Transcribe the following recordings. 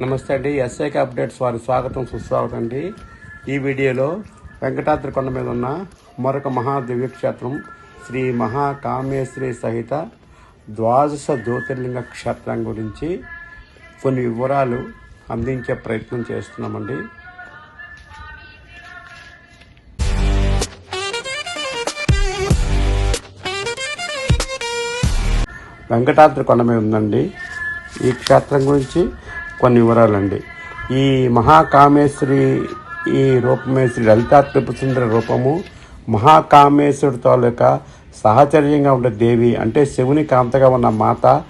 నమస్తే అండి. ఎస్ఐకి అప్డేట్స్ వారి స్వాగతం సుస్వాగతం అండి. ఈ వీడియోలో వెంకటాద్రి కొండ మీద ఉన్న మరొక మహాదివ్యక్షేత్రం శ్రీ మహాకామేశ్వరి సహిత ద్వాదశ జ్యోతిర్లింగ క్షేత్రం గురించి కొన్ని వివరాలు అందించే ప్రయత్నం చేస్తున్నామండి. వెంకటాద్రి కొండ మీద ఉందండి. ఈ క్షేత్రం గురించి కొన్ని వివరాలండి. ఈ మహాకామేశ్వరి ఈ రూపమే శ్రీ లలితా త్రిపుసుందర రూపము మహాకామేశ్వరి తాలూకా సహచర్యంగా ఉండే దేవి అంటే శివుని కాంతగా ఉన్న మాత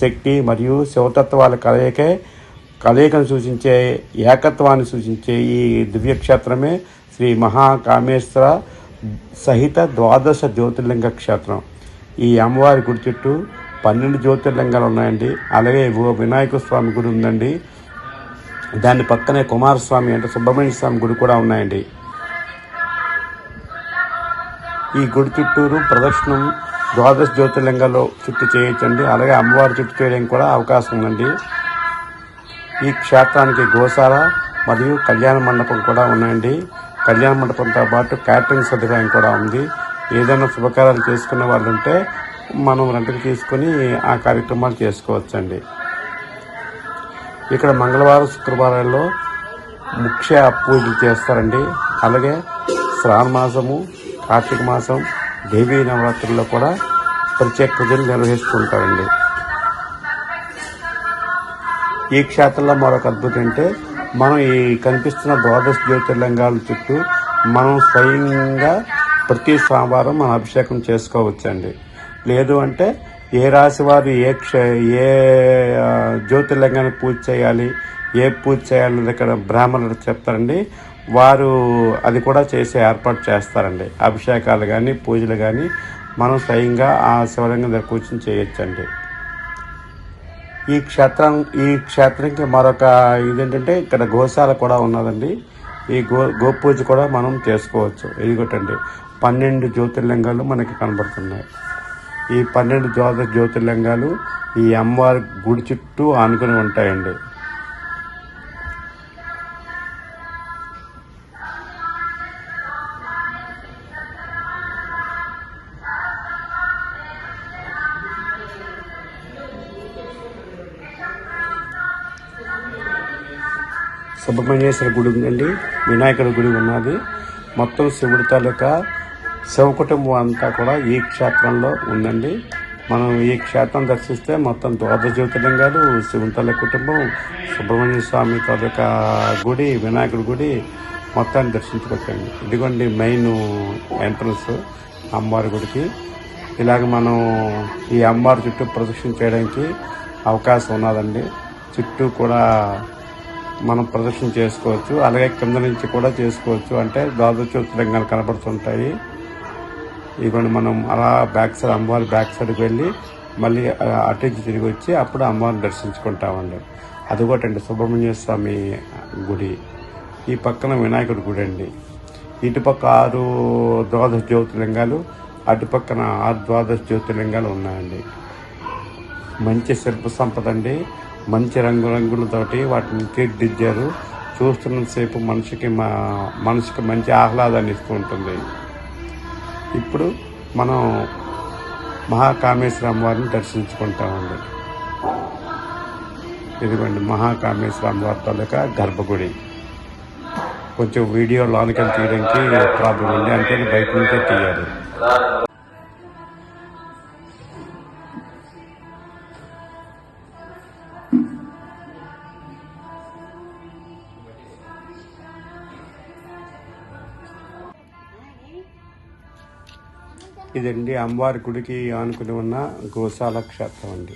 శక్తి మరియు శివతత్వాల కలయికే కలయికను సూచించే ఏకత్వాన్ని సూచించే ఈ దివ్యక్షేత్రమే శ్రీ మహాకామేశ్వర సహిత ద్వాదశ జ్యోతిర్లింగ క్షేత్రం. ఈ అమ్మవారి గుడి చుట్టూ పన్నెండు జ్యోతిర్లింగాలు ఉన్నాయండి. అలాగే వినాయక స్వామి గుడి ఉందండి. దాని పక్కనే కుమారస్వామి అంటే సుబ్రహ్మణ్య స్వామి గుడి కూడా ఉన్నాయండి. ఈ గుడి చుట్టూరు ప్రదక్షిణం ద్వాదశ జ్యోతిర్లింగాల్లో చుట్టూ చేయొచ్చండి. అలాగే అమ్మవారి చుట్టూ చేయడానికి కూడా అవకాశం ఉందండి. ఈ క్షేత్రానికి గోసాల మరియు కళ్యాణ మండపం కూడా ఉన్నాయండి. కళ్యాణ మండపంతో పాటు క్యాటరింగ్ సదుపాయం కూడా ఉంది. ఏదైనా శుభకార్యాలు చేసుకునే వాళ్ళు ఉంటే మనం రెంట్కి తీసుకొని ఆ కార్యక్రమాలు చేసుకోవచ్చండి. ఇక్కడ మంగళవారం శుక్రవారాల్లో ముఖ్య పూజలు చేస్తారండి. అలాగే శ్రావణ మాసము కార్తీక మాసం దేవీ నవరాత్రుల్లో కూడా ప్రత్యేక పూజలు నిర్వహిస్తుంటారండి. ఈ క్షేత్రంలో మరొక అద్భుతం అంటే మనం ఈ కనిపిస్తున్న ద్వాదశ జ్యోతిర్లింగాల చుట్టూ మనం స్వయంగా ప్రతి సోమవారం మనం అభిషేకం చేసుకోవచ్చండి. లేదు అంటే ఏ రాశి వారు ఏ క్ష ఏ జ్యోతిర్లింగాన్ని పూజ చేయాలి ఏ పూజ చేయాలని ఇక్కడ బ్రాహ్మణులు చెప్తారండి. వారు అది కూడా చేసే ఏర్పాటు చేస్తారండి. అభిషేకాలు కానీ పూజలు కానీ మనం స్వయంగా ఆ శివలింగం దగ్గర కూర్చొని చేయొచ్చండి. ఈ క్షేత్రం ఈ క్షేత్రంకి మరొక ఇదేంటంటే ఇక్కడ గోశాల కూడా ఉన్నదండి. ఈ గో గోపూజ కూడా మనం చేసుకోవచ్చు. ఇది ఇదిగోటండి. పన్నెండు జ్యోతిర్లింగాలు మనకి కనబడుతున్నాయి. ఈ పన్నెండు ద్వాదశ జ్యోతిర్లింగాలు ఈ అమ్మవారి గుడి చుట్టూ ఆనుకుని ఉంటాయండి. సుబ్రహ్మణ్యేశ్వర గుడి ఉందండి. వినాయకుడి గుడి ఉన్నది. మొత్తం శివుడి తాలూకా శివ కుటుంబం అంతా కూడా ఈ క్షేత్రంలో ఉందండి. మనం ఈ క్షేత్రం దర్శిస్తే మొత్తం ద్వాదశ జ్యోతిర్లింగాలు శివుని తల్లి కుటుంబం సుబ్రహ్మణ్య స్వామి తాలూకా గుడి వినాయకుడి గుడి మొత్తాన్ని దర్శించుకోవచ్చండి ఇదిగోండి మెయిన్ ఎంట్రన్స్ అమ్మవారి గుడికి. ఇలాగ మనం ఈ అమ్మవారి చుట్టూ ప్రదక్షిణ చేయడానికి అవకాశం ఉన్నదండి. చుట్టూ కూడా మనం ప్రదర్శన చేసుకోవచ్చు. అలాగే కింద నుంచి కూడా చేసుకోవచ్చు. అంటే ద్వాదశ జ్యోతిర్లింగాలు కనబడుతుంటాయి. ఇదిగోండి మనం అలా బ్యాక్ సైడ్ అమ్మవారి బ్యాక్ సైడ్కి వెళ్ళి మళ్ళీ అటు నుంచి తిరిగి వచ్చి అప్పుడు అమ్మవారిని దర్శించుకుంటామండి. అదిగోటండి సుబ్రహ్మణ్య స్వామి గుడి. ఈ పక్కన వినాయకుడి గుడి అండి. ఇటుపక్క ఆరు ద్వాదశ జ్యోతిర్లింగాలు అటు పక్కన ఆరు ద్వాదశ జ్యోతిర్లింగాలు ఉన్నాయండి. మంచి శిల్ప సంపద అండి. మంచి రంగురంగులతోటి వాటిని తీర్చిదిద్దారు. చూస్తున్నంతసేపు మనిషికి మా మనసుకి మంచి ఆహ్లాదాన్ని ఇస్తూ ఉంటుంది. ఇప్పుడు మనం మహాకామేశ్వర అమ్మవారిని దర్శించుకుంటామండి ఇదిగోండి మహాకామేశ్వర అమ్మవారి తాలూకా గర్భగుడి. కొంచెం వీడియో లోనికి తీయడానికి ప్రాబ్లం ఉంది అంటే బయట నుంచే తీయాలి. ఇదండి అమ్మవారి గుడికి ఆనుకుని ఉన్న గోశాల క్షేత్రం అండి.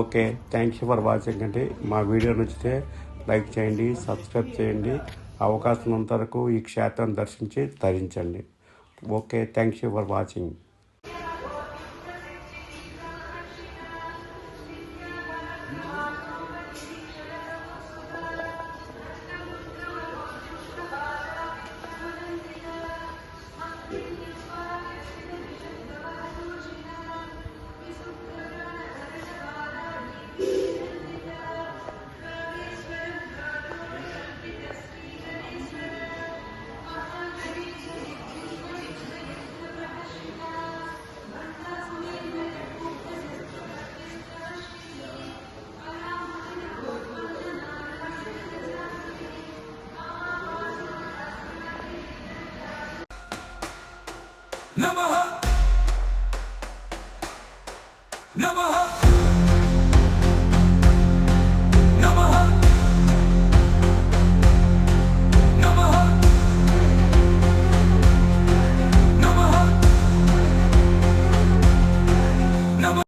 Okay thank you for watching అండి. మా వీడియో నచ్చితే లైక్ చేయండి సబ్స్క్రైబ్ చేయండి. అవకాశం ఉన్నంత వరకు ఈ క్షేత్రం దర్శించి తరించండి. Okay thank you for watching Namaha. Namaha. Namaha.